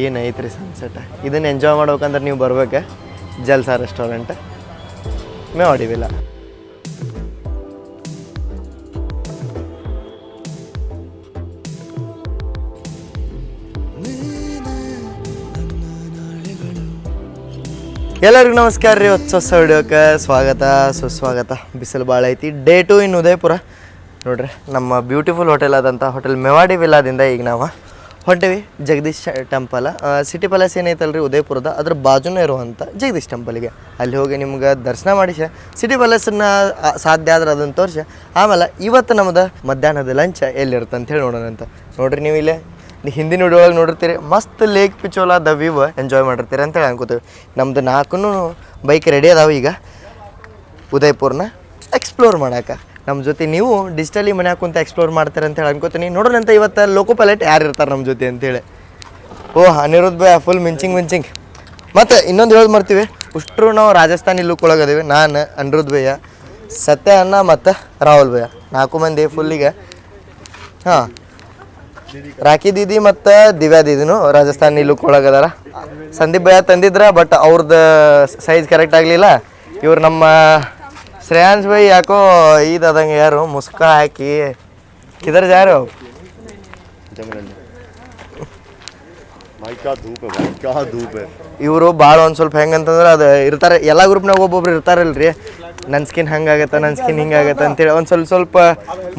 ಏನೈತ್ರಿ sunset ಇದನ್ನ enjoy ಮಾಡ್ಬೇಕಂದ್ರೆ ನೀವು ಬರ್ಬೇಕು. ಜಲ್ಸಾ ರೆಸ್ಟೋರೆಂಟ್ ಮೇ ಹೊಡಿವಿಲ್ಲ ಎಲ್ಲರಿಗೂ ನಮಸ್ಕಾರ ರೀ. ಹೊಸ ವಿಡಿಯೋಕ್ಕೆ ಸ್ವಾಗತ. ಸುಸ್ವಾಗತ. ಬಿಸಿಲು ಭಾಳ ಐತಿ. Day two in Udaipur. ನೋಡ್ರಿ, ನಮ್ಮ ಬ್ಯೂಟಿಫುಲ್ ಹೋಟೆಲ್ ಆದಂಥ ಹೋಟೆಲ್ ಮೆವಾಡಿ ವಿಲ್ಲಾದಿಂದ ಈಗ ನಾವು ಹೊಂಟೇವಿ ಜಗದೀಶ್ ಟೆಂಪಲ್ ಸಿಟಿ ಪ್ಯಾಲೇಸ್ ಏನೈತಲ್ಲ ರೀ ಉದಯಪುರದ. ಅದ್ರ ಬಾಜುನೇ ಇರುವಂಥ ಜಗದೀಶ್ ಟೆಂಪಲ್ಗೆ ಅಲ್ಲಿ ಹೋಗಿ ನಿಮ್ಗೆ ದರ್ಶನ ಮಾಡಿಸ ಸಿಟಿ ಪ್ಯಾಲೇಸನ್ನ ಸಾಧ್ಯ ಆದ್ರೆ ಅದನ್ನು ತೋರಿಸಿ ಆಮೇಲೆ ಇವತ್ತು ನಮ್ದು ಮಧ್ಯಾಹ್ನದ ಲಂಚ್ ಎಲ್ಲಿರುತ್ತೆ ಅಂತ ಹೇಳಿ ನೋಡೋಣ ಅಂತ. ನೋಡ್ರಿ ನೀವು ಇಲ್ಲೇ. ಹಿಂದಿನ ವಿಡಿಯೋ ನೋಡಿರ್ತೀರಿ. ಮಸ್ತ್ lake Pichola the view enjoy ಮಾಡಿರ್ತೀರಿ ಅಂತೇಳಿ ಅನ್ಕೋತೀವಿ. ನಮ್ದು ನಾಲ್ಕು ಬೈಕ್ ರೆಡಿ ಅದಾವ ಈಗ. ಉದಯಪುರನ ಎಕ್ಸ್ಪ್ಲೋರ್ ಮಾಡಕ್ಕೆ ನಮ್ಮ ಜೊತೆ ನೀವು ಡಿಜಿಟಲಿ ಮನೆ ಕುಂತ ಎಕ್ಸ್ಪ್ಲೋರ್ ಮಾಡ್ತಾರೆ ಅಂತ ಹೇಳಿ ಅನ್ಕೋತೀನಿ. ನೋಡೋಣ ಅಂತ ಇವತ್ತು ಲೋಕೋ ಪೈಲಟ್ ಯಾರು ಇರ್ತಾರೆ ನಮ್ಮ ಜೊತೆ ಅಂತೇಳಿ ಓ ಅನಿರುದ್ಧ ಭಯ ಫುಲ್ ಮಿಂಚಿಂಗ್ ಮಿಂಚಿಂಗ್ ಮತ್ತು ಇನ್ನೊಂದು ಹೇಳೋದು ಮಾಡ್ತೀವಿ ಉಷ್ಟ್ರು ನಾವು ರಾಜಸ್ಥಾನಿ ಲುಕ್ ಒಳಗದೀವಿ ನಾನು, ಅನಿರುದ್ಧ ಭಯ್ಯ, ಸತ್ಯ ಅನ್ನ ಮತ್ತು ರಾಹುಲ್ ಭಯ್ಯ. ನಾಲ್ಕು ಮಂದಿ ಫುಲ್ಲಿಗೆ ಹಾಂ. ರಾಖಿ ದೀದಿ ಮತ್ತು ದಿವ್ಯಾ ದೀದಿನು ರಾಜಸ್ಥಾನಿ ಲುಕ್ ಒಳಗದಾರ ಸಂದೀಪ್ ಭಯ ತಂದಿದ್ರ ಬಟ್ ಅವ್ರದ್ದು ಸೈಜ್ ಕರೆಕ್ಟ್ ಆಗಲಿಲ್ಲ. ಇವ್ರು ನಮ್ಮ ಶ್ರೇಯಾಂಶ್ ಭಾಯಿ ಯಾಕೋ ಇದಂಗೆ ಯಾರು? ಮುಸ್ಕ ಹಾಕಿ. ಕಿದರ್ ಯಾರು ಇವರು ಭಾಳ ಒಂದು ಸ್ವಲ್ಪ ಹೆಂಗಂತಂದ್ರೆ ಅದು ಇರ್ತಾರೆ. ಎಲ್ಲ ಗ್ರೂಪ್ನಾಗ ಒಬ್ಬೊಬ್ರು ಇರ್ತಾರಲ್ರಿ. ನನ್ನ ಸ್ಕಿನ್ ಹಂಗಾಗತ್ತ ನನ್ನ ಸ್ಕಿನ್ ಹಿಂಗಾಗತ್ತ ಅಂತೇಳಿ ಒಂದು ಸ್ವಲ್ಪ ಸ್ವಲ್ಪ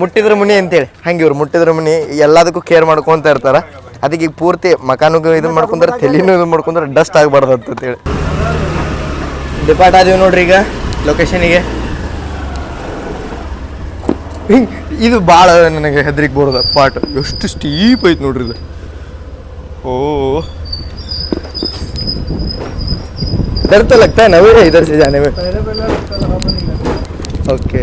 ಮುಟ್ಟಿದ್ರ ಮುನಿ ಅಂತೇಳಿ. ಹಂಗೆ ಇವ್ರು ಮುಟ್ಟಿದ್ರ ಮುನಿ ಎಲ್ಲದಕ್ಕೂ ಕೇರ್ ಮಾಡ್ಕೊತ ಇರ್ತಾರೆ. ಅದಕ್ಕೆ ಈಗ ಪೂರ್ತಿ ಮಕಾನು ಇದು ಮಾಡ್ಕೊಂಡ್ರೆ ತಲೆನೂ ಇದು ಮಾಡ್ಕೊಂಡ್ರೆ ಡಸ್ಟ್ ಆಗಬಾರ್ದು ಅಂತೇಳಿ. ಡಿಪಾರ್ಟ್ ಆದೀವಿ ನೋಡ್ರಿ ಈಗ ಲೊಕೇಶನಿಗೆ ಹಿಂಗ್ ಇದು ಭಾಳ ನನಗೆ ಹೆದರಿಕೆ ಬರೋದ ಪಾಟ್ ಎಷ್ಟು ಸ್ಟೀಪ್ ಐತೆ ನೋಡ್ರಿ ಇದು ಓ डर तो लगता है ना मेरे इधर से जाने में ओके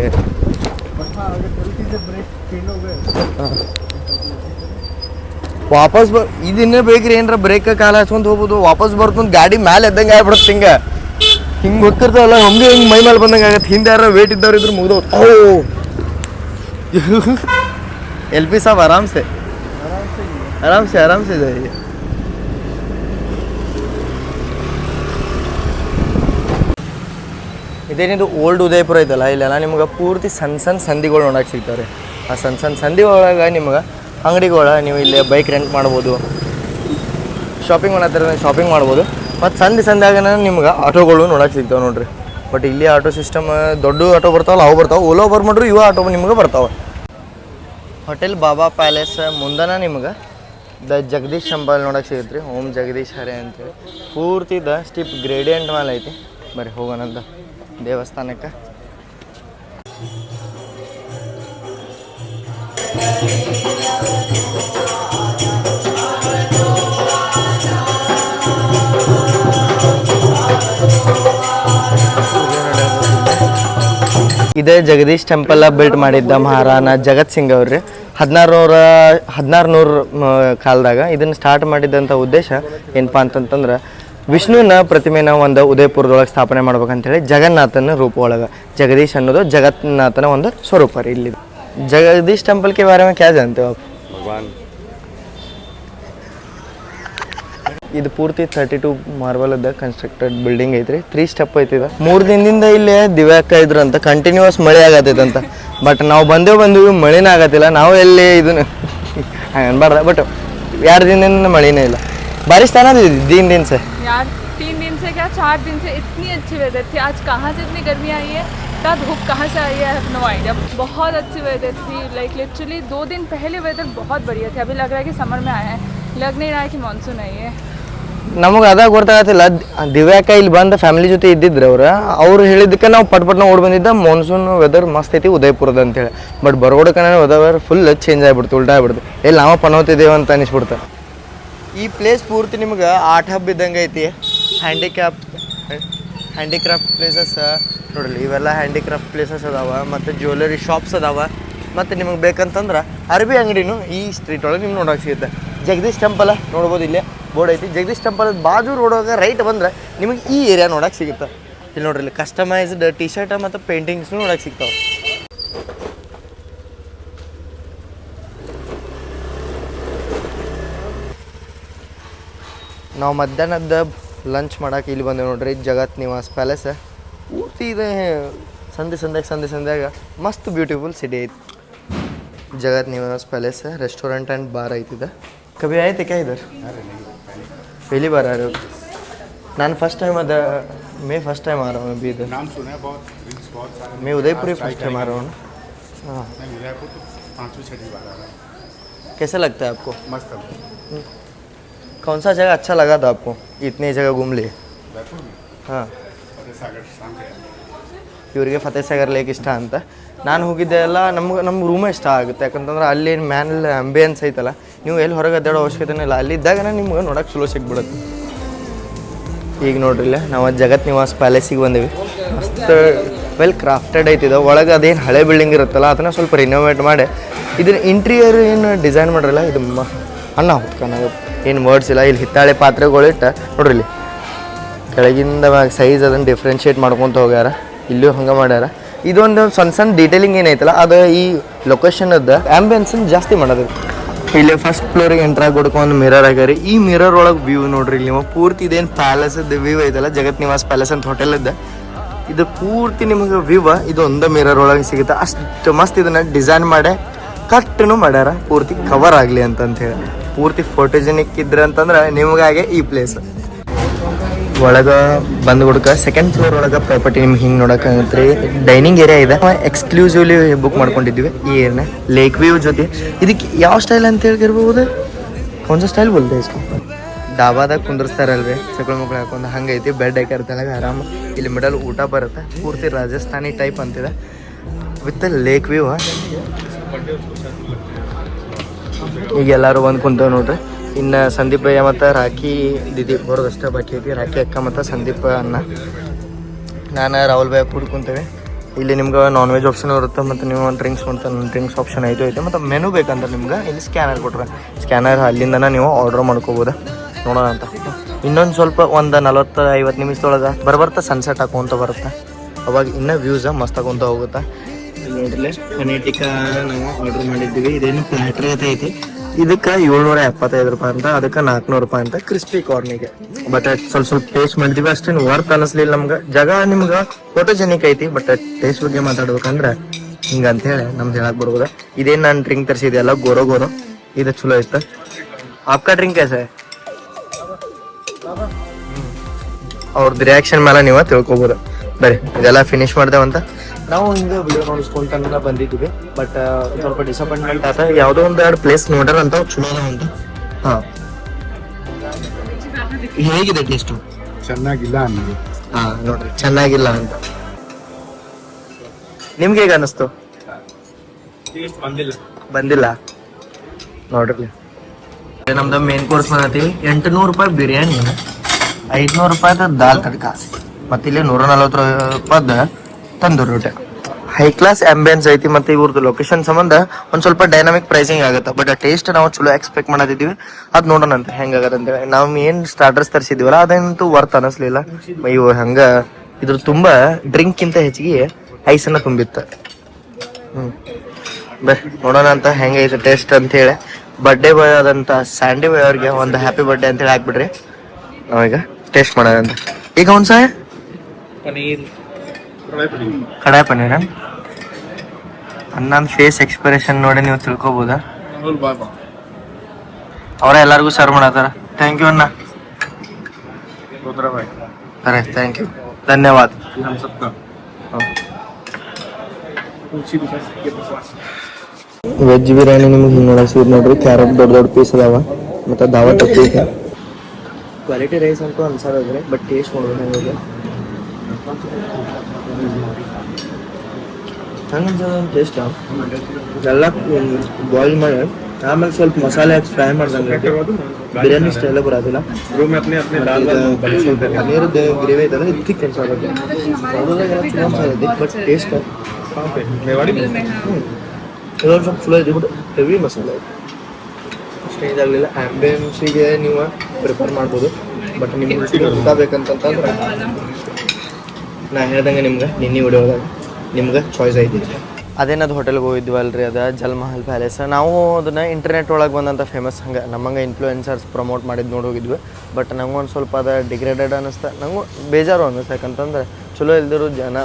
ವಾಪಸ್ ಬ ಇದನ್ನೇ ಬೇಕ್ರಿ ಏನ್ರ ಬ್ರೇಕ್ ಕಾಲ ಹಚ್ಕೊಂತ ಹೋಗ್ಬೋದು ವಾಪಸ್ ಬರ್ತಂತ ಗಾಡಿ ಮ್ಯಾಲೆ ಎದ್ದಂಗೆ ಆಗ್ಬಿಡುತ್ತೆ ಹಿಂಗೆ ಹಿಂಗೆ ಹೋಗ್ತಿರ್ತಾವಲ್ಲ ಹಂಗೆ ಹಿಂಗೆ ಮೈ ಮೇಲೆ ಬಂದಂಗೆ ಆಗತ್ತೆ ಹಿಂದೆ ಯಾರೋ ವೇಟ್ ಇದ್ದವ್ರು ಇದ್ರು ಮುಗ್ದು ಓ ಎಲ್ ಪಿ आराम से आराम से आराम से जाइए ಇದೇನಿದು ಓಲ್ಡ್ ಉದಯಪುರ ಇದೆಲ್ಲ ಇಲ್ಲೆಲ್ಲ ನಿಮ್ಗೆ ಪೂರ್ತಿ ಸಣ್ಣ ಸಣ್ಣ ಸಂಧಿಗಳು ನೋಡಕ್ಕೆ ಸಿಗ್ತಾವೆ ರೀ ಆ ಸಣ್ಣ ಸಣ್ಣ ಸಂಧಿ ಒಳಗೆ ನಿಮ್ಗೆ ಅಂಗಡಿಗಳ, ನೀವು ಇಲ್ಲಿ ಬೈಕ್ ರೆಂಟ್ ಮಾಡ್ಬೋದು ಶಾಪಿಂಗ್ ಮಾಡತ್ತರ ಶಾಪಿಂಗ್ ಮಾಡ್ಬೋದು, ಮತ್ತು ಸಂಧಿ ಆಗ ನಿಮ್ಗೆ ಆಟೋಗಳು ನೋಡಕ್ಕೆ ಸಿಗ್ತಾವೆ ನೋಡ್ರಿ. ಬಟ್ ಇಲ್ಲಿ ಆಟೋ ಸಿಸ್ಟಮ್ ದೊಡ್ಡ ಆಟೋ ಬರ್ತಾವಲ್ಲ, ಅವು ಬರ್ತಾವೆ. ಓಲೋ ಬರ್ಮಾಡ್ರು ಇವ ಆಟೋ ನಿಮ್ಗೆ ಬರ್ತಾವೆ. ಹೋಟೆಲ್ ಬಾಬಾ ಪ್ಯಾಲೇಸ್ ಮುಂದನ ನಿಮ್ಗೆ? ದ ಜಗದೀಶ್ ಟೆಂಪಲ್ ನೋಡಕ್ಕೆ ಸಿಗುತ್ತೆ ರೀ ಓಂ ಜಗದೀಶ್ ಹರೇ ಅಂತೇಳಿ. ಪೂರ್ತಿ ದ ಸ್ಟಿಪ್ ಗ್ರೇಡಿಯಂಟ್ ಮೇಲೆ ಐತಿ. ಬರೀ ಹೋಗೋಣದ ದೇವಸ್ಥಾನಕ್ಕೆ. ಇದೇ ಜಗದೀಶ್ ಟೆಂಪಲ್ ಬಿಲ್ಡ್ ಮಾಡಿದ್ದ ಮಹಾರಾಣ ಜಗತ್ ಸಿಂಗ್ ಅವ್ರಿ ಹದಿನಾರನೂರ ಹದಿನಾರು ನೂರು ಕಾಲದಾಗ ಇದನ್ನ ಸ್ಟಾರ್ಟ್ ಮಾಡಿದಂಥ ಉದ್ದೇಶ ಏನಪ್ಪಾ ಅಂತಂತಂದ್ರೆ ವಿಷ್ಣುವಿನ ಪ್ರತಿಮೆನ ಒಂದು ಉದಯಪುರದೊಳಗೆ ಸ್ಥಾಪನೆ ಮಾಡ್ಬೇಕಂತೇಳಿ ಜಗನ್ನಾಥನ ರೂಪ ಒಳಗೆ. ಜಗದೀಶ್ ಅನ್ನೋದು ಜಗನ್ನಾಥನ ಒಂದು ಸ್ವರೂಪ ರೀ ಇಲ್ಲಿ ಜಗದೀಶ್ ಟೆಂಪಲ್ ಕೆ ಬಾರೆ ಕ್ಯಾ ಜಾನ್ತೆ ಭಗವಾನ್. ಇದು ಪೂರ್ತಿ ತರ್ಟಿ ಟು ಮಾರ್ಬಲ್ದ ಕನ್ಸ್ಟ್ರಕ್ಟೆಡ್ ಬಿಲ್ಡಿಂಗ್ ಐತ್ರಿ ತ್ರೀ ಸ್ಟೆಪ್ ಐತಿದ ಮೂರು ದಿನದಿಂದ ಇಲ್ಲಿ ದಿವ್ಯಾಕ ಇದ್ರಂತ ಕಂಟಿನ್ಯೂಸ್ ಮಳೆ ಆಗತ್ತೈತಂತ ಬಟ್ ನಾವು ಬಂದೇವು ಬಂದಿವಿ ಮಳೆನೇ ಆಗತ್ತಿಲ್ಲ ನಾವು ಎಲ್ಲಿ ಇದನ್ನ ಹಂಗೆ ಅನ್ಬಾರ್ದ ಬಟ್ ಎರಡು ದಿನದಿಂದ ಮಳೆನೇ ಇಲ್ಲ ಬಾರಿಶ್ ತಾನ ದಿನ ದಿನ ಸರ್ यार तीन दिन से क्या चार दिन से इतनी अच्छी वेदर थी आज कहाँ से इतनी गर्मी आई है क्या धूप कहाँ से आई है नो आइडिया बहुत अच्छी वेदर थी लाइक लिटरली दो दिन पहले वेदर बहुत बढ़िया थी अभी लग रहा है कि समर में आया है लग नहीं रहा है कि मानसून आई है ನಮಗೆ ಅದ ಗೊತ್ತಾಗತ್ತಿಲ್ಲ. ದಿವ್ಯಾಕ ಇಲ್ಲಿ ಬಂದ ಫ್ಯಾಮಿಲಿ ಜೊತೆ ಇದ್ದಿದ್ರು ಅವ್ರು. ಅವ್ರು ಹೇಳಿದ್ದಕ್ಕೆ ನಾವು ಪಟ್ ಪಟ್ನ ಓಡ್ ಬಂದಿದ್ದ. ಮಾನ್ಸೂನ್ ವೆದರ್ ಮಸ್ತ್ ಐತಿ ಉದಯಪುರದ ಅಂತೇಳಿ. ಬಟ್ ಬರೋಡಕ್ಕೆ ವೆದರ್ ಫುಲ್ ಚೇಂಜ್ ಆಗಿಬಿಡ್ತು, ಉಲ್ಟಾ ಆಗ್ಬಿಡ್ತು. ಎಲ್ಲಿ ನಾವು ಪನೋತಿದ್ದೇವೆ ಅಂತ ಅನಿಸ್ಬಿಡ್ತು. ಈ ಪ್ಲೇಸ್ ಪೂರ್ತಿ ನಿಮ್ಗೆ ಆಟ ಹಬ್ಬ ಇದ್ದಂಗೆ ಐತಿ. ಹ್ಯಾಂಡಿಕ್ಯಾಪ್ ಹ್ಯಾಂಡಿಕ್ರಾಫ್ಟ್ ಪ್ಲೇಸಸ್ ನೋಡ್ರಿ, ಇವೆಲ್ಲ ಹ್ಯಾಂಡಿಕ್ರಾಫ್ಟ್ ಪ್ಲೇಸಸ್ ಅದಾವ, ಮತ್ತು ಜ್ಯುವೆಲ್ಲರಿ ಶಾಪ್ಸ್ ಅದಾವ. ಮತ್ತು ನಿಮಗೆ ಬೇಕಂತಂದ್ರೆ ಅರಬಿ ಅಂಗಡಿನೂ ಈ ಸ್ಟ್ರೀಟ್ ಒಳಗೆ ನಿಮ್ಗೆ ನೋಡೋಕೆ ಸಿಗುತ್ತೆ. ಜಗದೀಶ್ ಟೆಂಪಲ್ ನೋಡ್ಬೋದು ಇಲ್ಲೇ, ಬೋರ್ಡ್ ಐತಿ. ಜಗದೀಶ್ ಟೆಂಪಲ್ ಬಾಜು ರೋಡಾಗ ರೈಟ್ ಬಂದ್ರೆ ನಿಮಗೆ ಈ ಏರಿಯಾ ನೋಡೋಕೆ ಸಿಗುತ್ತೆ. ಇಲ್ಲಿ ನೋಡ್ರಿ, ಇಲ್ಲಿ ಕಸ್ಟಮೈಸ್ಡ್ ಟಿ ಶರ್ಟ್ ಮತ್ತು ಪೇಂಟಿಂಗ್ಸ್ನು ನೋಡೋಕೆ ಸಿಗ್ತಾವೆ. ನಾವು ಮಧ್ಯಾಹ್ನದ ಲಂಚ್ ಮಾಡೋಕೆ ಇಲ್ಲಿ ಬಂದೇವೆ ನೋಡ್ರಿ, ಜಗತ್ ನಿವಾಸ್ ಪ್ಯಾಲೇಸ್ ಪೂರ್ತಿ ಇದೆ. ಸಂಧೆ ಸಂಧ್ಯಾಗ ಸಂಧೆ ಸಂಧ್ಯಾಗ ಮಸ್ತ್ ಬ್ಯೂಟಿಫುಲ್ ಸಿಟಿ ಐತಿ. जगत निवास पैलेस है रेस्टोरेंट एंड बार आई थी कभी आए थे क्या इधर? पहली बार आ रहे हो। नान फ़र्स्ट टाइम अदर मैं फ़र्स्ट टाइम आ रहा हूँ अभी इधर। नाम सुना है बहुत बहुत सारे। मैं उदयपुर ही फ़र्स्ट टाइम आ रहा हूँ ना। हाँ। उदयपुर तो पाँचवीं छठी बार आ रहा है। कैसा लगता है आपको? मस्त है। कौन सा जगह अच्छा लगा था आपको? इतनी जगह घूम लिए। उदयपुर ಇವರಿಗೆ ಫತೇಹ್ ಸಾಗರ್ ಲೇಕ್ ಇಷ್ಟ ಅಂತ. ನಾನು ಹೋಗಿದ್ದೆ ಎಲ್ಲ ನಮ್ಗೆ ನಮ್ಮ ರೂಮೇ ಇಷ್ಟ ಆಗುತ್ತೆ. ಯಾಕಂತಂದ್ರೆ ಅಲ್ಲಿ ಮ್ಯಾನಲ್ಲಿ ಅಂಬಿಯನ್ಸ್ ಐತಲ್ಲ, ನೀವು ಎಲ್ಲಿ ಹೊರಗೆ ಅದ್ದಾಡೋ ಅವಶ್ಯಕತೆನೇ ಇಲ್ಲ. ಅಲ್ಲಿದ್ದಾಗನ ನಿಮ್ಗೆ ನೋಡೋಕೆ ಚಲೋ ಸಿಗ್ಬಿಡುತ್ತೆ. ಈಗ ನೋಡ್ರಿಲ್ಲ ನಾವು ಜಗತ್ ನಿವಾಸ್ ಪ್ಯಾಲೇಸಿಗೆ ಬಂದೀವಿ. ಮಸ್ತ್ ವೆಲ್ ಕ್ರಾಫ್ಟೆಡ್ ಐತಿದೆ ಒಳಗೆ ಅದೇನು ಹಳೆ ಬಿಲ್ಡಿಂಗ್ ಇರುತ್ತಲ್ಲ, ಅದನ್ನು ಸ್ವಲ್ಪ ರಿನೋವೇಟ್ ಮಾಡಿ ಇದನ್ನ ಇಂಟೀರಿಯರ್ ಏನು ಡಿಸೈನ್ ಮಾಡಿರಲ್ಲ, ಇದು ಅಣ್ಣ ಹೊತ್ಕೊಂಡು ಏನು ವರ್ಡ್ಸ್ ಇಲ್ಲ, ಇಲ್ಲಿ ಹಿತ್ತಾಳೆ ಪಾತ್ರೆಗಳಿಟ್ಟ ನೋಡ್ರಿಲ್ಲಿ ಕೆಳಗಿಂದ ಸೈಜ್ ಅದನ್ನು ಡಿಫ್ರೆನ್ಷಿಯೇಟ್ ಮಾಡ್ಕೊತ ಹೋಗ್ಯಾರ. ಇಲ್ಲೂ ಹಂಗೆ ಮಾಡ್ಯಾರ. ಇದೊಂದು ಸಣ್ಣ ಸಣ್ಣ ಡೀಟೇಲಿಂಗ್ ಏನೈತಲ್ಲ, ಅದು ಈ ಲೊಕೇಶನದ್ದು ಆ್ಯಂಬಿಯನ್ಸನ್ನು ಜಾಸ್ತಿ ಮಾಡೋದು. ಇಲ್ಲಿ ಫಸ್ಟ್ ಫ್ಲೋರಿಗೆ ಎಂಟ್ರ್ ಆಗಿ ಒಂದು ಮಿರರ್ ಆಗ್ಯಾರ ಈ ಮಿರರ್ ಒಳಗೆ ವ್ಯೂ ನೋಡ್ರಿ ಇಲ್ಲಿ ಪೂರ್ತಿ ಇದೇನು ಪ್ಯಾಲೇಸದ ವ್ಯೂ ಐತಲ್ಲ ಜಗತ್ ನಿವಾಸ್ ಪ್ಯಾಲೇಸ್ ಅಂತ ಹೋಟೆಲ್ ಅದ ಇದು ಪೂರ್ತಿ ನಿಮಗೆ ವ್ಯೂವ ಇದು ಒಂದು ಮಿರರ್ ಒಳಗೆ ಸಿಗುತ್ತೆ. ಅಷ್ಟು ಮಸ್ತ್ ಇದನ್ನ ಡಿಸೈನ್ ಮಾಡಿ, ಕಟ್ಟನು ಮಾಡ್ಯಾರ. ಪೂರ್ತಿ ಕವರ್ ಆಗಲಿ ಅಂತಂತ ಹೇಳಿ ಪೂರ್ತಿ ಫೋಟೋಜೆನಿಕ್ ಇದ್ರೆ ಅಂತಂದ್ರೆ ನಿಮಗಾಗೆ ಈ ಪ್ಲೇಸ್ ಒಳಗೆ ಬಂದ್ ಹುಡ್ಕ ಸೆಕೆಂಡ್ ಫ್ಲೋರ್ ಒಳಗೆ ಪ್ರಾಪರ್ಟಿ ನಿಮ್ಗೆ ಹಿಂಗೆ ನೋಡೋಕ್ಕಾಗತ್ತೆ ಡೈನಿಂಗ್ ಏರಿಯಾ ಇದೆ. ಎಕ್ಸ್ಕ್ಲೂಸಿವ್ಲಿ ಬುಕ್ ಮಾಡ್ಕೊಂಡಿದ್ವಿ ಈ ಏರ್ನ. ಲೇಕ್ ವ್ಯೂ ಜೊತೆ. ಇದಕ್ಕೆ ಯಾವ ಸ್ಟೈಲ್ ಅಂತ ಹೇಳಿರ್ಬೋದು ಒಂದು ಸ್ಟೈಲ್ ಬೋಲ್ದೆ ಇಷ್ಟು ಡಾಬಾದಾಗ ಕುಂದಿರ್ಸ್ತಾರಲ್ರಿ ಸಕಳ ಮಕ್ಳು ಹಾಕೊಂಡು ಹಂಗೈತಿ ಬೆಡ್ ಹಾಕ್ಯಾರ ತಳಗ ಆರಾಮ. ಇಲ್ಲಿ ಮಿಡಲ್ ಊಟ ಬರುತ್ತೆ. ಪೂರ್ತಿ ರಾಜಸ್ಥಾನಿ ಟೈಪ್ ಅಂತಿದೆ. ವಿತ್ ಲೇಕ್ ವ್ಯೂ ಈಗ ಎಲ್ಲರೂ ಬಂದು ಕುಂತ ನೋಡ್ರಿ. ಇನ್ನು ಸಂದೀಪ್ ಭಯ್ಯ ಮತ್ತು ರಾಖಿ ದಿದಿ ಬರೋದಷ್ಟೇ ಬಾಕಿ ಐತಿ. ರಾಖಿ ಅಕ್ಕ ಮತ್ತು ಸಂದೀಪ್ ಅನ್ನ ನಾನು ರಾಹುಲ್ ಭಯ್ಯ ಕುಂತೇವೆ. ಇಲ್ಲಿ ನಿಮ್ಗೆ ನಾನ್ ವೆಜ್ ಆಪ್ಷನ್ ಇರುತ್ತೆ ಮತ್ತು ನೀವು ಡ್ರಿಂಕ್ಸ್ ಮತ್ತು ಡ್ರಿಂಕ್ಸ್ ಆಪ್ಷನ್ ಐದು ಐತೆ. ಮತ್ತು ಮೆನು ಬೇಕಂದ್ರೆ ನಿಮ್ಗೆ ಇಲ್ಲಿ ಸ್ಕ್ಯಾನರ್ ಕೊಟ್ರೆ. ಸ್ಕ್ಯಾನರ್ ಅಲ್ಲಿಂದನೇ ನೀವು ಆರ್ಡ್ರ್ ಮಾಡ್ಕೋಬೋದು. ನೋಡೋಣ ಅಂತ. ಇನ್ನೊಂದು ಸ್ವಲ್ಪ ಒಂದು ನಲ್ವತ್ತು ಐವತ್ತು ನಿಮಿಷದೊಳಗೆ ಬರ್ಬರ್ತಾ ಸನ್ಸೆಟ್ ಹಾಕೊಂತ ಬರುತ್ತೆ. ಅವಾಗ ಇನ್ನೂ ವ್ಯೂಸ ಮಸ್ತ್ ಆಕೊಂತ ಹೋಗುತ್ತೆ. ನೋಡ್ರಿ ನಾವು ಆರ್ಡರ್ ಮಾಡಿದ್ದೀವಿ. ಇದೇನು ಪ್ಲಾಟ್ರ್ ಐತಿ. ಇದಕ್ಕೆ ಏಳ್ನೂರ ಎಪ್ಪತ್ತೈದು ರೂಪಾಯಿ ಅಂತ, ಅದಕ್ಕೆ ನಾಲ್ಕುನೂರು ರೂಪಾಯಿ ಅಂತ ಕ್ರಿಸ್ಪಿ ಕಾರ್ನಿಗೆ ಬಟ್ ಸ್ವಲ್ಪ ಸ್ವಲ್ಪ ಟೇಸ್ಟ್ ಮಾಡಿದ್ವಿ, ಅಷ್ಟೇನು ವರ್ತ್ ಅನಿಸ್ಲಿಲ್ಲ ನಮ್ಗೆ. ಜಾಗ ನಿಮ್ಗೆ ಫೋಟೋಜೆನಿಕ್ ಐತಿ ಬಟ್ ಟೇಸ್ಟ್ ಬಗ್ಗೆ ಮಾತಾಡ್ಬೇಕಂದ್ರೆ ಹಿಂಗೆ ಅಂತೇಳಿ ನಮ್ದು ಹೇಳಕ್ ಬರ್ಬೋದ ಇದೇನು ನಾನು ಡ್ರಿಂಕ್ ತರಿಸಿದೆಯಲ್ಲ, ಗೋರೋ ಗೋರೋ, ಇದು ಚಲೋ ಇತ್ತು. ಆಪ್ಕ ಡ್ರಿಂಕ್ ಏ ಸರ್? ಅವ್ರದ್ದು ರಿಯಾಕ್ಷನ್ ಮೇಲೆ ನೀವು ತಿಳ್ಕೊಬೋದು. ಬರೀ, ಇದೆಲ್ಲ ಫಿನಿಶ್ ಮಾಡ್ದೇವಂತ. ನಾವು ಹಿಂಗೆ ವಿಡಿಯೋ ನೋಡಿಸ್ಕೊಂತ ಬಂದಿದ್ವಿ. ಬಟ್ ಸ್ವಲ್ಪ ಡಿಸಪಾಯಿಂಟ್ಮೆಂಟ್ ಆತ. ಯಾವುದೋ ಒಂದು ಎರಡು ಪ್ಲೇಸ್ ನೋಡ್ಯಾರ ಅಂತ ಚಲೋ ಅಂತ. ಹಾಂ. ಹೇಗಿದೆ ಟೇಸ್ಟ್ ಚೆನ್ನಾಗಿಲ್ಲ ಅನ್ನೋದು ಹಾ ನೋಡ್ರಿ. ಚೆನ್ನಾಗಿಲ್ಲ ಅಂತ. ನಿಮ್ಗೆ ಹೇಗೆ ಅನಿಸ್ತು ಬಂದಿಲ್ಲ. ನೋಡ್ರಿ. ನಮ್ದು ಮೇನ್ ಕೋರ್ಸ್ ಮಾಡತ್ತೀವಿ ಎಂಟುನೂರು ರೂಪಾಯಿ ಬಿರಿಯಾನಿ ಐದ್ನೂರು ರೂಪಾಯ್ದ ದಾಲ್ ತಡ್ಕ. ಮತ್ತಿಲ್ಲಿ ನೂರ ನಲ್ವತ್ತು ರೂಪಾಯ್ದ ತಂದೂರಿ ರೊಟ್ಟಿ ಹೈ ಕ್ಲಾಸ್ ಆಂಬಿಯನ್ಸ್ ಐತಿ ಮತ್ತೆ ಇವ್ರದ್ದು ಲೊಕೇಶನ್ ಸಂಬಂಧ ಒಂದು ಸ್ವಲ್ಪ ಡೈನಾಮಿಕ್ ಪ್ರೈಸಿಂಗ್ ಆಗುತ್ತೆ. ಬಟ್ ಟೇಸ್ಟ್ ನಾವು ಚಲೋ ಎಕ್ಸ್ಪೆಕ್ಟ್ ಮಾಡದಿದ್ದೀವಿ. ಅದು ನೋಡೋಣ ಅಂತ ಹೆಂಗಾಗತ್ತೆ ಅಂತ ಹೇಳಿ. ನಾವು ಏನು ಸ್ಟಾರ್ಟರ್ಸ್ ತರಿಸಿದ್ವಲ್ಲ ಅದಂತೂ ವರ್ತ್ ಅನಿಸ್ಲಿಲ್ಲ. ಇವು ಹಂಗ. ಇದ್ರ ತುಂಬಾ ಡ್ರಿಂಕ್ ಗಿಂತ ಹೆಚ್ಚಿಗೆ ಐಸನ್ನ ತುಂಬಿತ್ತು. ಹ್ಞೂ ಬರ್ ನೋಡೋಣ ಅಂತ ಹೆಂಗೈತೆ ಟೇಸ್ಟ್ ಅಂತ ಹೇಳಿ. ಬರ್ಡೇ ಬಾಯ್ ಆದಂತ ಸ್ಯಾಂಡಿ ಬಾಯ್ ಅವ್ರಿಗೆ ಒಂದು ಹ್ಯಾಪಿ ಬರ್ಡೇ ಅಂತ ಹೇಳಿ ಹಾಕ್ಬಿಡ್ರಿ. ನಾವೀಗ ಟೇಸ್ಟ್ ಮಾಡೋಣ ಅಂತ. ಈಗ ಅವ್ನು ಸಹ ಕಡಾಯಿ ಪನ್ನೀರ. ನನ್ನ ಫೇಸ್ ಎಕ್ಸ್ಪ್ರೆಷನ್ ನೋಡಿ ನೀವು ತಿಳ್ಕೊಬೋದಾ? ಅವರ ಎಲ್ಲರಿಗೂ ಸರ್ವ್ ಮಾಡತ್ತಾರ. ಥ್ಯಾಂಕ್ ಯು ಅಣ್ಣ. ಅರೆ ಥ್ಯಾಂಕ್ ಯು ಧನ್ಯವಾದ. ವೆಜ್ ಬಿರಿಯಾನಿ ನಿಮ್ಗೆ ಹಿಂಗೆ ನೋಡಕ್ ನೋಡ್ರಿ. ಕ್ಯಾರೆಟ್ ದೊಡ್ಡ ದೊಡ್ಡ ಪೀಸ್ ಅದಾವ. ಮತ್ತು ದಾವತ್ ಪೀಸ್ ಕ್ವಾಲಿಟಿ ರೈಸ್ ಅಂತೂ ಅನ್ಸೋದ್ರೆ ಬಟ್ ಟೇಸ್ಟ್ ನೋಡ್ಬೇಕು ಹಂಗನ್ಸೋದು ಟೇಸ್ಟ್ ಎಲ್ಲ ಬಾಯ್ಲ್ ಮಾಡಿ ಆಮೇಲೆ ಸ್ವಲ್ಪ ಮಸಾಲೆ ಹಾಕಿ ಫ್ರೈ ಮಾಡ್ದಂಗೆ ಬಿರಿಯಾನಿ ಸ್ಟೈಲ್ ಬರೋದಿಲ್ಲ. ಪನ್ನೀರ್ ಗ್ರೇವಿ ಐತಲ್ಲ ಇದಕ್ಕೆ ಕೆಲಸ ಆಗುತ್ತೆ ಬಟ್ ಟೇಸ್ಟ್ ಕೆಲವೊಂದು ಸ್ವಲ್ಪ ಫುಲ್ ಇದೆ ಬಟ್ ಹೆವಿ ಮಸಾಲೆ ಸ್ಟೇಜ್ ಆಗಲಿಲ್ಲ ಇದಾಗಲಿಲ್ಲ. ಆ್ಯಂಬಿಯನ್ಸಿಗೆ ನೀವು ಪ್ರಿಫರ್ ಮಾಡ್ಬೋದು. ಬಟ್ ನಿಮ್ಗೆ ಬೇಕಂತಂತಂದ್ರೆ ನಾ ಹೇಳ್ದಂಗೆ ನಿಮ್ಗೆ, ನಿನ್ನೆ ನಿಮ್ಗೆ ಚಾಯ್ಸ್ ಐತಿ. ಅದೇನದು ಹೋಟೆಲ್ಗೆ ಹೋಗಿದ್ವಲ್ರಿ, ಅದು ಜಲ್ಮಹಲ್ ಪ್ಯಾಲೇಸ್ ನಾವು ಅದನ್ನು ಇಂಟರ್ನೆಟ್ ಒಳಗೆ ಬಂದಂಥ ಫೇಮಸ್ ಹಂಗೆ. ನಮ್ಮಂಗೆ ಇನ್ಫ್ಲೂಯೆನ್ಸರ್ಸ್ ಪ್ರಮೋಟ್ ಮಾಡಿದ್ದು ನೋಡಿ ಹೋಗಿದ್ವಿ. ಬಟ್ ನಂಗೆ ಒಂದು ಸ್ವಲ್ಪ ಅದು ಡಿಗ್ರೇಡೆಡ್ ಅನ್ನಿಸ್ತಾ ನಂಗೂ ಬೇಜಾರು ಅನ್ನಿಸ್ತು ಯಾಕಂತಂದ್ರೆ ಚಲೋ ಇಲ್ದಿರೋ ಜನ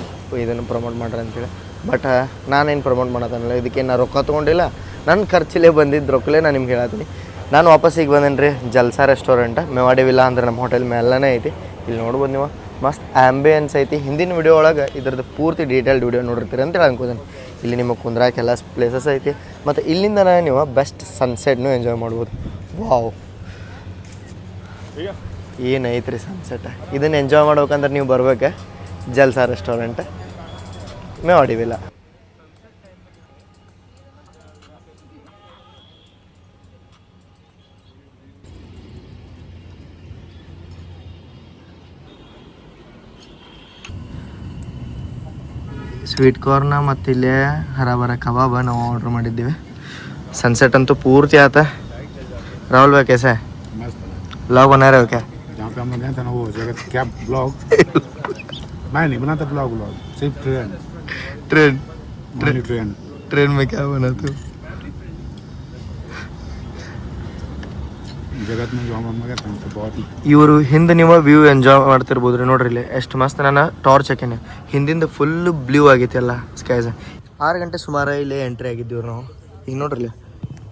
ಇದನ್ನು ಪ್ರಮೋಟ್ ಮಾಡ್ರಿ ಅಂತೇಳಿ. ಬಟ್ ನಾನೇನು ಪ್ರಮೋಟ್ ಮಾಡೋದನ್ನಲ್ಲ ಇದಕ್ಕೆ ನಾ ರೊಕ್ಕ ತೊಗೊಂಡಿಲ್ಲ. ನನ್ನ ಖರ್ಚಿಲ್ಲೇ ಬಂದಿದ್ದು ರೊಕ್ಕಲೇ ನಾನು ನಿಮ್ಗೆ ಹೇಳತ್ತೀನಿ. ನಾನು ವಾಪಸ್ ಈಗ ಬಂದೇನಿ ರೀ ಜಲ್ಸಾ ರೆಸ್ಟೋರೆಂಟ್ ಮೇವಾಡಿ ವಿಲ್ಲ ಅಂದ್ರೆ ನಮ್ಮ ಹೋಟೆಲ್ ಮೇಲನೇ ಐತಿ. ಇಲ್ಲಿ ನೋಡ್ಬೋದು ನೀವು. ಮಸ್ತ್ ಆ್ಯಂಬಿಯನ್ಸ್ ಐತಿ. ಹಿಂದಿನ ವಿಡಿಯೋ ಒಳಗೆ ಇದ್ರದ್ದು ಪೂರ್ತಿ ಡೀಟೇಲ್ಡ್ ವಿಡಿಯೋ ನೋಡಿರ್ತೀರಿ ಅಂತೇಳಿ ಅನ್ಕೋತೀನಿ. ಇಲ್ಲಿ ನಿಮಗೆ ಕುಂದ್ರಾಕೆಲ್ಲ ಪ್ಲೇಸಸ್ ಐತಿ. ಮತ್ತು ಇಲ್ಲಿಂದನೇ ನೀವು ಬೆಸ್ಟ್ ಸನ್ಸೆಟ್ನು ಎಂಜಾಯ್ ಮಾಡ್ಬೋದು. ವಾವ್ ಏನೈತ್ರಿ ಸನ್ಸೆಟ್ ಇದನ್ನು ಎಂಜಾಯ್ ಮಾಡ್ಬೇಕಂದ್ರೆ ನೀವು ಬರ್ಬೇಕು. ಜಲ್ಸಾ ರೆಸ್ಟೋರೆಂಟ್ ಮೇವಾಡಿ ಸ್ವೀಟ್ ಕಾರ್ನ ಮತ್ತು ಇಲ್ಲೇ ಹರಾಬರ ಕಬಾಬ ನಾವು ಆರ್ಡ್ರ್ ಮಾಡಿದ್ದೀವಿ ಸನ್ಸೆಟ್ ಅಂತೂ ಪೂರ್ತಿ ಆತ ರಾಹುಲ್ ಬಾ कैसा है मस्त ब्लॉग बना रहे हो क्या जहाँ पे हम ಇವರು ಹಿಂದೆ ನೀವು ವ್ಯೂ ಎಂಜಾಯ್ ಮಾಡ್ತಿರ್ಬೋದು ರೀ ನೋಡ್ರಿ ಇಲ್ಲಿ. ಎಷ್ಟು ಮಸ್ತ್ ನಾನು ಟಾರ್ಚ್ ಹಾಕೇನೆ ಹಿಂದಿಂದ ಫುಲ್ ಬ್ಲೂ ಆಗೈತಿ ಎಲ್ಲ ಸ್ಕೈಸ್ ಆರು ಗಂಟೆ ಸುಮಾರು ಇಲ್ಲಿ ಎಂಟ್ರಿ ಆಗಿದ್ದೀವಿ ನಾವು. ಈಗ ನೋಡ್ರಿ ಇಲ್ಲಿ.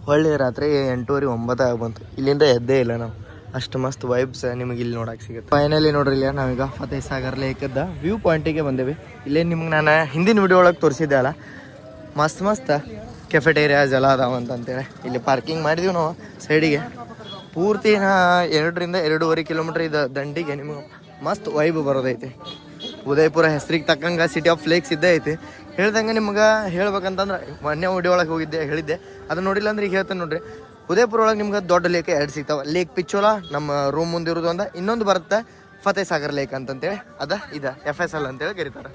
ಹೊಳ್ಳಿ ರಾತ್ರಿ ಎಂಟೂವರೆ ಒಂಬತ್ತು ಆಗ್ಬಂತು ಇಲ್ಲಿಂದ ಎದ್ದೇ ಇಲ್ಲ ನಾವು. ಅಷ್ಟು ಮಸ್ತ್ ವೈಬ್ಸ್ ನಿಮಗೆ ಇಲ್ಲಿ ನೋಡಕ್ಕೆ ಸಿಗುತ್ತೆ. ಫೈನಲಿ ನೋಡ್ರಿ ಇಲ್ಲ ನಾವೀಗ ಫತೇಹ್ ಸಾಗರ್ ಲೇಕದ ವ್ಯೂ ಪಾಯಿಂಟಿಗೆ ಬಂದೇವಿ. ಇಲ್ಲೇ ನಿಮ್ಗೆ ನಾನು ಹಿಂದಿನ ವಿಡಿಯೋ ಒಳಗೆ ತೋರಿಸಿದ್ದೆ ಅಲ್ಲ. ಮಸ್ತ್ ಮಸ್ತ್ ಕೆಫೆಟೇರಿಯಾಸ್ ಎಲ್ಲ ಅದಾವಂತಂತೇಳಿ ಇಲ್ಲಿ ಪಾರ್ಕಿಂಗ್ ಮಾಡಿದೀವಿ ನಾವು ಸೈಡಿಗೆ ಪೂರ್ತಿ ನಾ ಎರಡರಿಂದ ಎರಡೂವರೆ ಕಿಲೋಮೀಟ್ರ್ ಇದು ದಂಡಿಗೆ ನಿಮಗೆ ಮಸ್ತ್ ವೈಬ್ ಬರೋದೈತಿ. ಉದಯಪುರ ಹೆಸ್ರಿಗೆ ತಕ್ಕಂಗೆ ಸಿಟಿ ಆಫ್ ಫ್ಲೇಕ್ಸ್ ಇದ್ದೇ ಐತಿ. ಹೇಳ್ದಂಗೆ ನಿಮ್ಗೆ ಹೇಳ್ಬೇಕಂತಂದ್ರೆ ಮೊನ್ನೆ ಉಡಿ ಒಳಗೆ ಹೋಗಿದ್ದೆ, ಹೇಳಿದ್ದೆ. ಅದನ್ನ ನೋಡಿಲ್ಲ ಅಂದ್ರೆ ಈಗ ಹೇಳ್ತೇನೆ ನೋಡ್ರಿ. ಉದಯಪುರ ಒಳಗೆ ನಿಮ್ಗೆ ದೊಡ್ಡ ಲೇಕ್ ಎರಡು ಸಿಗ್ತಾವೆ. ಲೇಕ್ ಪಿಚ್ಚೋಲ ನಮ್ಮ ರೂಮ್ ಮುಂದೆ ಇರೋದು ಒಂದು. ಇನ್ನೊಂದು ಬರುತ್ತೆ ಫತೇ ಸಾಗರ್ ಲೇಕ್ ಅಂತಂತೇಳಿ. ಅದ ಇದ ಎಫ್ ಎಸ್ ಎಲ್ ಅಂತೇಳಿ ಕರೀತಾರೆ.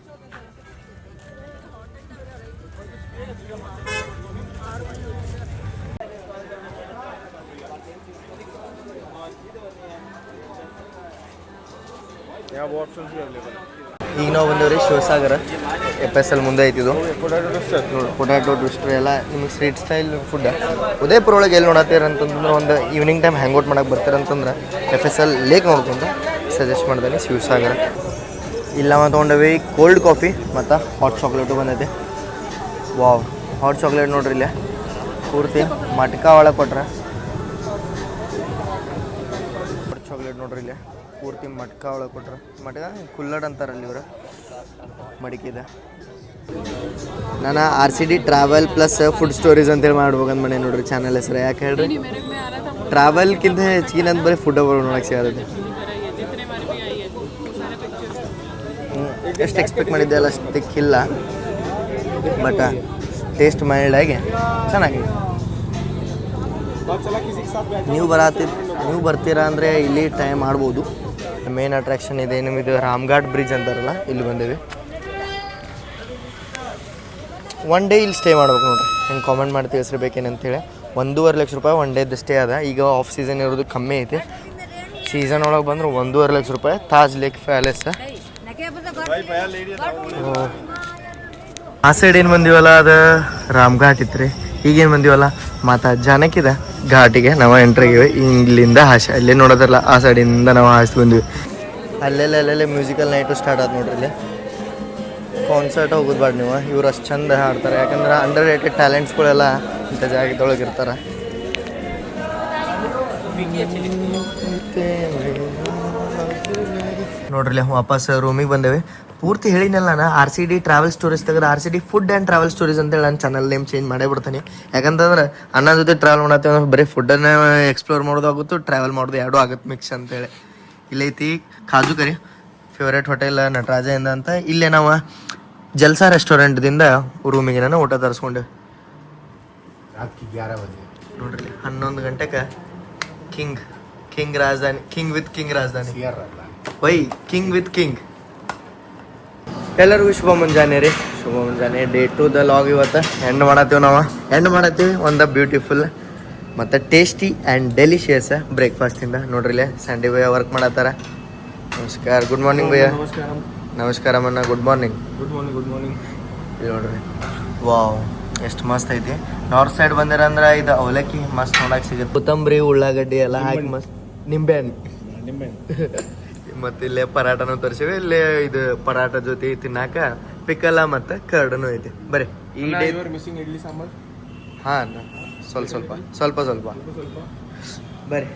ಯಾವ ಆಪ್ಷನ್ಸ್ ಈಗ ನಾವು ಬಂದೇವ್ರಿ ಶಿವಸಾಗರ ಎಫ್ ಎಸ್ ಎಲ್ ಮುಂದೆ ಐತಿದು ಪೊಟ್ಯಾಟೊ ಟ್ವಿಸ್ಟರ್ ಎಲ್ಲ ನಿಮ್ಗೆ ಸ್ಟ್ರೀಟ್ ಸ್ಟೈಲ್ ಫುಡ್ ಉದಯಪುರ ಒಳಗೆ ಎಲ್ಲಿ ನೋಡತ್ತೀರ ಅಂತಂದ್ರೆ ಒಂದು ಈವ್ನಿಂಗ್ ಟೈಮ್ ಹ್ಯಾಂಗ್ ಔಟ್ ಮಾಡಕ್ಕೆ ಬರ್ತಾರಂತಂದ್ರೆ ಎಫ್ ಎಸ್ ಎಲ್ ಲೇಕ್ ನೋಡ್ಕೊಂಡು ಸಜೆಸ್ಟ್ ಮಾಡ್ದೆ ಶಿವಸಾಗರ. ಇಲ್ಲ ಮತ್ತು ತೊಗೊಂಡವಿ ಕೋಲ್ಡ್ ಕಾಫಿ ಮತ್ತು ಹಾಟ್ ಚಾಕ್ಲೇಟು ಬಂದೈತಿ. ವಾವ್ ಹಾಟ್ ಚಾಕ್ಲೇಟ್ ನೋಡ್ರಿ ಇಲ್ಲೇ. ಪೂರ್ತಿ ಮಟ್ಕ ಒಳಗೆ ಕೊಟ್ರೆ. ಹಾಟ್ ಚಾಕ್ಲೇಟ್ ನೋಡ್ರಿ ಇಲ್ಲೇ. ಪೂರ್ತಿ ಮಟ್ಕ ಒಳಗೆ ಕೊಟ್ರೆ. ಮಟ್ಕ ಕುಲ್ಲಡ್ ಅಂತಾರಲ್ಲಿ ಇವರು. ಮಡಿಕಿದ ನಾನು R C D travel plus food stories ಅಂತೇಳಿ ಮಾಡ್ಬೇಕಂತ ಮನೆ ನೋಡ್ರಿ ಚಾನಲ್ ಹೆಸರು. ಯಾಕೆ ಹೇಳ್ರಿ? ಟ್ರಾವೆಲ್ಗಿಂತ ಹೆಚ್ಚಿಗೆ ನಂದು ಬರೀ ಫುಡ್ ನೋಡಕ್ಕೆ ಹ್ಞೂ ಎಷ್ಟು ಎಕ್ಸ್ಪೆಕ್ಟ್ ಮಾಡಿದ್ದೆ ಅಲ್ಲ ಅಷ್ಟಕ್ಕಿಲ್ಲ. ಬಟ್ ಟೇಸ್ಟ್ ಮೈಲ್ಡ್ ಆಗಿ ಚೆನ್ನಾಗಿದೆ ನೀವು ಬರತ್ತಿ ನೀವು ಬರ್ತೀರಾ ಅಂದರೆ ಇಲ್ಲಿ ಟೈಮ್ ಮಾಡ್ಬೋದು. ಮೇನ್ ಅಟ್ರಾಕ್ಷನ್ ಇದೆ ನಿಮ್ಮದು ರಾಮ್ಘಾಟ್ ಬ್ರಿಡ್ಜ್ ಅಂತಾರಲ್ಲ ಇಲ್ಲಿ ಬಂದೇವಿ. ಒನ್ ಡೇ ಇಲ್ಲಿ ಸ್ಟೇ ಮಾಡ್ಬೇಕು ನೋಡ್ರಿ. ಹೆಂಗೆ ಕಾಮೆಂಟ್ ಮಾಡಿ ತಿಳಿಸಿರ್ಬೇಕೇನಂತೇಳಿ ಒಂದೂವರೆ ಲಕ್ಷ ರೂಪಾಯಿ ಒನ್ ಡೇದು ಸ್ಟೇ ಅದ ಈಗ ಆಫ್ ಸೀಸನ್ ಇರೋದು ಕಮ್ಮಿ ಐತಿ. ಸೀಸನ್ ಒಳಗೆ ಬಂದ್ರೆ ಒಂದೂವರೆ ಲಕ್ಷ ರೂಪಾಯಿ. ತಾಜ್ ಲೇಕ್ ಪ್ಯಾಲೇಸ್ ಆ ಸೈಡ್ ಏನು ಬಂದಿವಲ್ಲ ಅದು ರಾಮ್ಘಾಟ್ ಇತ್ತು ಇತ್ತು ಈಗೇನು ಬಂದಿವಲ್ಲ? ಮಾತಾ ಜಾನಕಿದ ಘಾಟಿಗೆ ನಾವು ಎಂಟ್ರಿ ಆಗಿವೆ. ಇಲ್ಲಿಂದ ಹಾಶ ಅಲ್ಲೇ ನೋಡೋದಲ್ಲ ಆ ಸೈಡಿಂದ ನಾವು ಹಾಸಿ ಬಂದ್ವಿ. ಅಲ್ಲೆಲ್ಲ ಅಲ್ಲೆಲ್ಲ ಮ್ಯೂಸಿಕಲ್ ನೈಟು ಸ್ಟಾರ್ಟ್ ಆದ ನೋಡ್ರಿ ಇಲ್ಲಿ. ಕಾನ್ಸರ್ಟ್ ಹೋಗೋದು ಬಾಡ್ ನೀವು. ಇವ್ರು ಅಷ್ಟು ಚಂದ ಹಾಡ್ತಾರೆ. ಯಾಕಂದ್ರೆ ಅಂಡರ್ ರೇಟೆಡ್ ಟ್ಯಾಲೆಂಟ್ಸ್ಗಳೆಲ್ಲ ಇಂಥ ಜಾಗದೊಳಗೆ ಇರ್ತಾರೆ. ನೋಡ್ರಿ ವಾಪಸ್ ರೂಮಿಗೆ ಬಂದೇವೆ. ಪೂರ್ತಿ ಹೇಳಿನಲ್ಲ ನಾನು R C D travel stories ತೆಗೆದ್ರೆ R C D food and travel stories ಅಂತೇಳಿ ನಾನು ಚಾನಲ್ ನೇಮ್ ಚೇಂಜ್ ಮಾಡೇ ಬಿಡ್ತೀನಿ. ಯಾಕಂತಂದ್ರೆ ಅನ್ನ ಜೊತೆ ಟ್ರಾವೆಲ್ ಮಾಡತ್ತೇವೆ ಅಂದ್ರೆ ಬರೀ ಫುಡ್ಡನ್ನೇ ಎಕ್ಸ್ಪ್ಲೋರ್ ಮಾಡೋದು ಆಗುತ್ತೆ ಟ್ರಾವೆಲ್ ಮಾಡೋದು ಎರಡೂ ಆಗುತ್ತೆ ಮಿಕ್ಸ್ ಅಂತೇಳಿ ಇಲ್ಲೈತಿ ಕಾಜು ಕರಿ ಫೇವ್ರೇಟ್ ಹೋಟೆಲ್ ನಟರಾಜೆಯಿಂದ ಅಂತ. ಇಲ್ಲೇ ನಾವು ಜಲ್ಸಾ ರೆಸ್ಟೋರೆಂಟ್ದಿಂದ ರೂಮಿಗೆ ನಾನು ಊಟ ತರಿಸ್ಕೊಂಡೆ. ನೋಡ್ರಿ ಹನ್ನೊಂದು ಗಂಟೆಗೆ king king Rajdhani king with king Rajdhani. Why king with king ಎಲ್ಲರಿಗೂ ಶುಭ ಮುಂಜಾನೆ ರೀ. ಶುಭ ಮುಂಜಾನೆ. ಡೇ ಟು ದ ಲಾಗ್ ಇವತ್ತು. ಹೆಣ್ಣು ಮಾಡತ್ತೀವಿ ನಾವು. ಹೆಣ್ಣು ಮಾಡತ್ತೀವಿ. ಒಂದು ಬ್ಯೂಟಿಫುಲ್ ಮತ್ತು ಟೇಸ್ಟಿ ಆ್ಯಂಡ್ ಡೆಲಿಷಿಯಸ್ ಬ್ರೇಕ್ಫಾಸ್ಟಿಂದ ನೋಡ್ರಿಲ್ಲೇ ಸಂಡೆ ಭಯ ವರ್ಕ್ ಮಾಡತ್ತಾರ. ನಮಸ್ಕಾರ. ಗುಡ್ ಮಾರ್ನಿಂಗ್ ಭಯ್ಯ. ನಮಸ್ಕಾರ. ಅಮ್ಮ good morning good morning good morning ಇಲ್ಲಿ ನೋಡ್ರಿ. ವಾವ್ ಎಷ್ಟು ಮಸ್ತ್ ಐತಿ. ನಾರ್ತ್ ಸೈಡ್ ಬಂದಿರಂದ್ರೆ ಇದು ಅವಲಕ್ಕಿ ಮಸ್ತ್ ನೋಡಕ್ಕೆ ಸಿಗುತ್ತೆ. ಕೊತ್ತಂಬರಿ ಉಳ್ಳಾಗಡ್ಡಿ ಎಲ್ಲ ಹಾಕಿ ಮಸ್ತ್. ನಿಂಬೆ ಹಣ್ಣು ನಿಂಬೆ ಮತ್ತೆ ಇಲ್ಲೇ ಪರಾಟನೂ ತರಿಸಿವಿ ಇಲ್ಲೇ ಇದು ಪರಾಟ ಜೊತೆ ತಿನ್ನಾಕ ಪಿಕಲ ಮತ್ತ ಕರ್ಡನು ಐತಿ. ಬರೇ ಈ ಡೇ ಮಿಸ್ಸಿಂಗ್ ಇಡ್ಲಿ ಸಾಂಬಾರ್? ಹಾ ಸ್ವಲ್ಪ ಸ್ವಲ್ಪ ಸ್ವಲ್ಪ ಸ್ವಲ್ಪ. ಬರೀ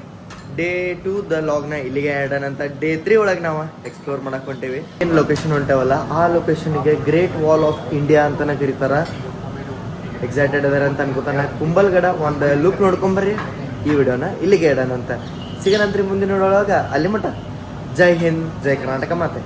ಡೇ ಟು ದ ಲಾಗ್ನ ಇಲ್ಲಿಗೆ ಆ್ಯಡ್ ಅಂತ ಡೇ ತ್ರೀ ಒಳಗೆ ನಾವು ಎಕ್ಸ್ಪ್ಲೋರ್ ಮಾಡಕ್ ಹೊಂಟೇವಿ. ಏನು ಲೊಕೇಶನ್ ಹೊಂಟೇವಲ್ಲ ಆ ಲೊಕೇಶನ್ಗೆ ಗ್ರೇಟ್ ವಾಲ್ ಆಫ್ ಇಂಡಿಯಾ ಅಂತಾನೆ ಕರೀತಾರ. ಎಕ್ಸೈಟೆಡ್ ಅದಾರ ಅಂತ ಅನ್ಕೋತಾನ. ಕುಂಬಲ್ಗಡ ಒಂದು ಲುಕ್ ನೋಡ್ಕೊಂಬರ್ರಿ ಈ ವಿಡಿಯೋನ ಇಲ್ಲಿಗೆ ಆ್ಯಡ್ ಅಂತ. ಸಿಗನಂತ್ರಿ ಮುಂದಿನ ನೋಡೋವಾಗ ಅಲ್ಲಿ ಮಟ ಜೈ ಹಿಂದ್ ಜೈ ಕರ್ನಾಟಕ ಮಾತೆ